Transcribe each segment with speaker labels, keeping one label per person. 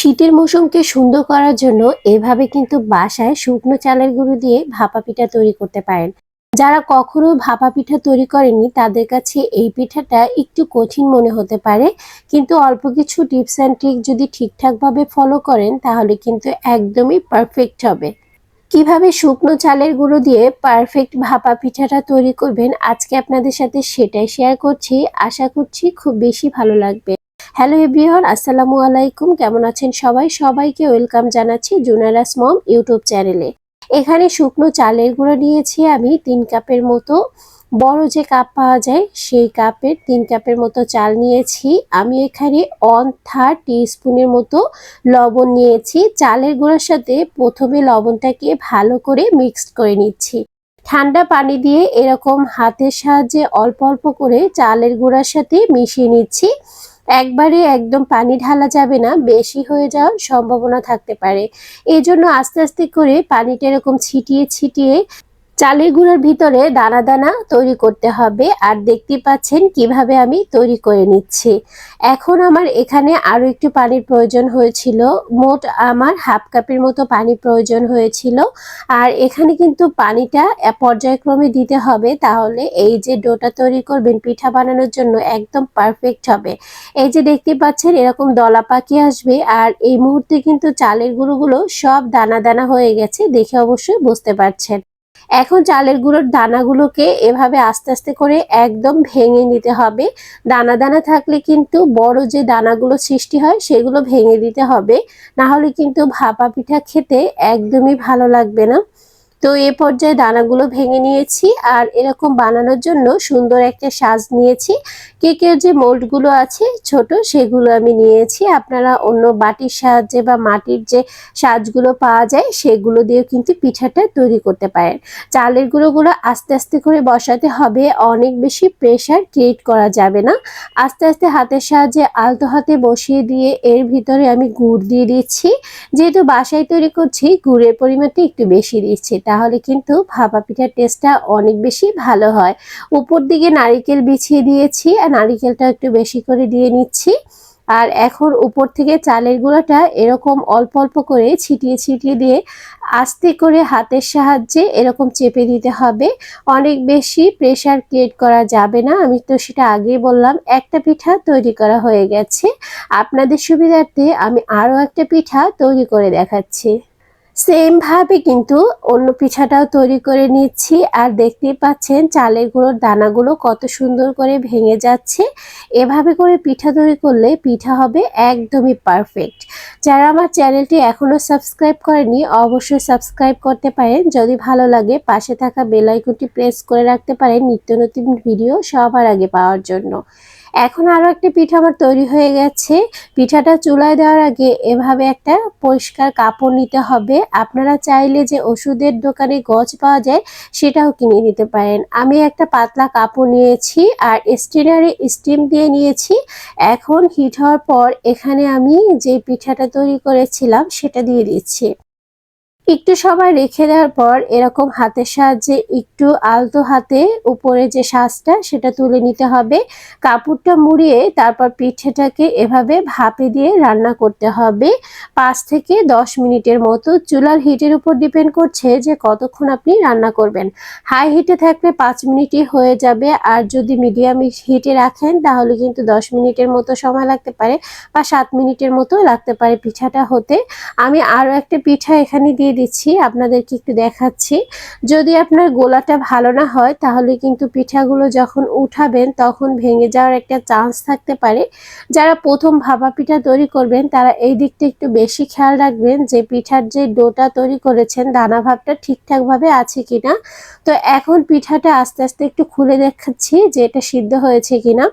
Speaker 1: শীতের মৌসুমকে সুন্দর করার জন্য এভাবে কিন্তু বাসায় শুকনো চালের গুঁড়ো দিয়ে ভাপা পিঠা তৈরি করতে পারেন। যারা কখনো ভাপা পিঠা তৈরি করেনি তাদের কাছে এই পিঠাটা একটু কঠিন মনে হতে পারে। কিন্তু অল্প কিছু টিপস অ্যান্ড ট্রিক যদি ঠিকঠাকভাবে ফলো করেন, তাহলে কিন্তু একদমই পারফেক্ট হবে। কীভাবে শুকনো চালের গুঁড়ো দিয়ে পারফেক্ট ভাপা পিঠাটা তৈরি করবেন, আজকে আপনাদের সাথে সেটাই শেয়ার করছি। আশা করছি খুব বেশি ভালো লাগবে। হ্যালো এভরিওয়ান, আসসালামু আলাইকুম। কেমন আছেন সবাই? সবাইকে ওয়েলকাম জানাচ্ছি জুনারাস মম ইউটিউব চ্যানেলে। এখানে শুকনো চালের গুঁড়ো নিয়েছি আমি তিন কাপের মতো। বড় যে কাপ পাওয়া যায়, সেই কাপের তিন কাপের মতো চাল নিয়েছি। আমি এখানে অন থার্ড স্পুনের মতো লবণ নিয়েছি। চালের গুঁড়োর সাথে প্রথমে লবণটাকে ভালো করে মিক্সড করে নিচ্ছি। ঠান্ডা পানি দিয়ে এরকম হাতের সাহায্যে অল্প অল্প করে চালের গুঁড়ার সাথে মিশিয়ে নিচ্ছি। একবারে একদম পানি ঢালা যাবে না, বেশি হয়ে যাওয়ার সম্ভাবনা থাকতে পারে। এই জন্য আস্তে আস্তে করে পানিটা এরকম ছিটিয়ে ছিটিয়ে চালের গুঁড়োর ভিতরে দানা দানা তৈরি করতে হবে। আর দেখতে পাচ্ছেন কীভাবে আমি তৈরি করে নিচ্ছি। এখন আমার এখানে আরও একটু পানির প্রয়োজন হয়েছিল। মোট আমার হাফ কাপের মতো পানি প্রয়োজন হয়েছিল। আর এখানে কিন্তু পানিটা পর্যায়ক্রমে দিতে হবে। তাহলে এই যে ডোটা তৈরি করবেন, পিঠা বানানোর জন্য একদম পারফেক্ট হবে। এই যে দেখতে পাচ্ছেন এরকম দলা পাকি আসবে। আর এই মুহূর্তে কিন্তু চালের গুঁড়োগুলো সব দানা দানা হয়ে গেছে। দেখে অবশ্যই বুঝতে পারছেন। এখন চালের গুঁড়োর দানাগুলোকে এভাবে আস্তে আস্তে করে একদম ভেঙে নিতে হবে। দানা দানা থাকলে কিন্তু বড় যে দানাগুলো সৃষ্টি হয়, সেগুলো ভেঙে দিতে হবে। না হলে কিন্তু ভাপা পিঠা খেতে একদমই ভালো লাগবে না। তো এ পর্যায়ে দানাগুলো ভেঙে নিয়েছি আর এরকম বানানোর জন্য সুন্দর একটা সাজ নিয়েছি। কেকের যে মোল্ডগুলো আছে ছোট সেগুলো আমি নিয়েছি। আপনারা অন্য বাটির সাহায্যে বা মাটির যে সাজগুলো পাওয়া যায় সেগুলো দিয়েও কিন্তু পিঠাটা তৈরি করতে পারেন। চালের গুঁড়োগুলো আস্তে আস্তে করে বসাতে হবে, অনেক বেশি প্রেশার ক্রিয়েট করা যাবে না। আস্তে আস্তে হাতের সাহায্যে আলতো হাতে বসিয়ে দিয়ে এর ভিতরে আমি গুড় দিয়ে দিচ্ছি। যেহেতু বাসায় তৈরি করছি, গুড়ের পরিমাণটা একটু বেশি দিচ্ছি তাহলে কিন্তু ভাপা পিঠার টেস্টটা অনেক বেশি ভালো হয়। উপর দিকে নারিকেল বিছিয়ে দিয়েছি, আর নারিকেলটা একটু বেশি করে দিয়ে নিচ্ছি। আর এখন উপর থেকে চালের গুঁড়োটা এরকম অল্প অল্প করে ছিটিয়ে ছিটিয়ে দিয়ে আস্তে করে হাতের সাহায্যে এরকম চেপে দিতে হবে। অনেক বেশি প্রেশার ক্রিয়েট করা যাবে না, আমি তো সেটা আগেই বললাম, একটা পিঠা তৈরি করা হয়ে গেছে। আপনাদের সুবিধার্থে আমি আরও একটা পিঠা তৈরি করে দেখাচ্ছি। সেম ভাবে কিন্তু অন্য পিঠাটাও তৈরি করে নিচ্ছি। আর দেখতেই পাচ্ছেন চালের গুঁড়োর দানাগুলো কত সুন্দর করে ভেঙে যাচ্ছে। এভাবে করে পিঠা তৈরি করলে পিঠা হবে একদমই পারফেক্ট যারা আমার চ্যানেলটি এখনও সাবস্ক্রাইব করেনি অবশ্যই সাবস্ক্রাইব করতে পারেন। যদি ভালো লাগে, পাশে থাকা বেলাইকনটি প্রেস করে রাখতে পারেন। নিত্য নতুন ভিডিও সবার আগে পাওয়ার জন্য। এখন আরও একটা পিঠা আমার তৈরি হয়ে গেছে। পিঠাটা চুলায় দেওয়ার আগে এভাবে একটা পরিষ্কার কাপড় নিতে হবে। আপনারা চাইলে যে ওষুধের দোকানে গজ পাওয়া যায়, সেটাও কিনে নিতে পারেন। আমি একটা পাতলা কাপড় নিয়েছি আর স্টিনারে স্টিম দিয়ে নিয়েছি। এখন হিট হওয়ার পর এখানে আমি যে পিঠাটা তৈরি করেছিলাম, সেটা দিয়ে দিচ্ছি। একটু সময় রেখে দেওয়ার পর এরকম হাতের সাহায্যে একটু আলতো হাতে উপরে যে শ্বাসটা সেটা তুলে নিতে হবে। কাপড়টা মুড়িয়ে তারপর পিঠেটাকে এভাবে ভাপে দিয়ে রান্না করতে হবে। পাঁচ থেকে দশ মিনিটের মতো চুলার হিটের উপর ডিপেন্ড করছে যে কতক্ষণ আপনি রান্না করবেন। হাই হিটে থাকলে পাঁচ মিনিটই হয়ে যাবে আর যদি মিডিয়াম হিটে রাখেন তাহলে কিন্তু দশ মিনিটের মতো সময় লাগতে পারে বা সাত মিনিটের মতো লাগতে পারে পিঠাটা হতে। আমি আরও একটা পিঠা এখানে দিয়ে দিচ্ছি, আপনাদেরকে একটু দেখাচ্ছি। যদি আপনার গোলাটা ভালো না হয়, তাহলে কিন্তু পিঠাগুলো যখন উঠাবেন, তখন ভেঙে যাওয়ার একটা চান্স থাকতে পারে। যারা প্রথম ভাপা পিঠা তৈরি করবেন, তারা এই দিকটা একটু বেশি খেয়াল রাখবেন যে, পিঠার যে ডোটা তৈরি করেছেন, দানা ভাবটা ঠিকঠাকভাবে আছে কিনা। তো এখন পিঠাটা আস্তে আস্তে একটু খুলে দেখাচ্ছি যে, এটা সিদ্ধ হয়েছে কিনা।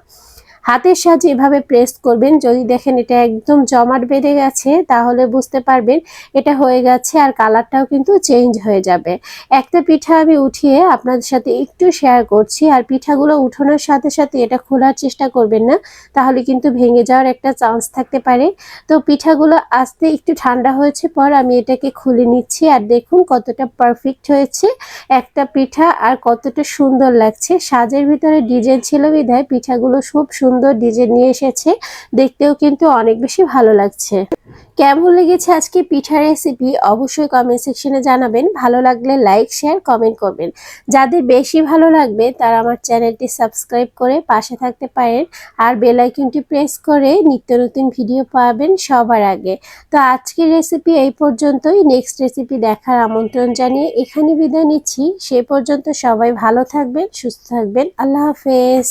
Speaker 1: হাতের সাহায্যে এভাবে প্রেস করবেন। যদি দেখেন এটা একদম জমাট বেঁধে গেছে, তাহলে বুঝতে পারবেন এটা হয়ে গেছে আর কালারটাও কিন্তু চেঞ্জ হয়ে যাবে। একটা পিঠা আমি উঠিয়ে আপনাদের সাথে একটু শেয়ার করছি আর পিঠাগুলো উঠানোর সাথে সাথে এটা খোলার চেষ্টা করবেন না, তাহলে কিন্তু ভেঙে যাওয়ার একটা চান্স থাকতে পারে। তো পিঠাগুলো আস্তে একটু ঠান্ডা হয়েছে পর আমি এটাকে খুলে নিচ্ছি আর দেখুন কতটা পারফেক্ট হয়েছে। একটা পিঠা আর কতটা সুন্দর লাগছে। সাজের ভিতরে ডিজাইন ছিল বিধায় পিঠাগুলো খুব সুন্দর সুন্দর ডিজাইন নিয়ে এসেছে। দেখতেও কিন্তু অনেক বেশি ভালো লাগছে। কেমন লেগেছে আজকে পিঠা রেসিপি অবশ্যই কমেন্ট সেকশনে জানাবেন। ভালো লাগলে লাইক শেয়ার কমেন্ট করবেন। যাদের বেশি ভালো লাগবে, তারা আমার চ্যানেলটি সাবস্ক্রাইব করে পাশে থাকতে পারেন আর বেল আইকনটি প্রেস করে নিত্য নতুন ভিডিও পাবেন সবার আগে। তো আজকের রেসিপি এই পর্যন্তই। নেক্সট রেসিপি দেখার আমন্ত্রণ জানিয়ে এখানে বিদায় নিচ্ছি। সে পর্যন্ত সবাই ভালো থাকবেন, সুস্থ থাকবেন। আল্লাহ হাফেজ।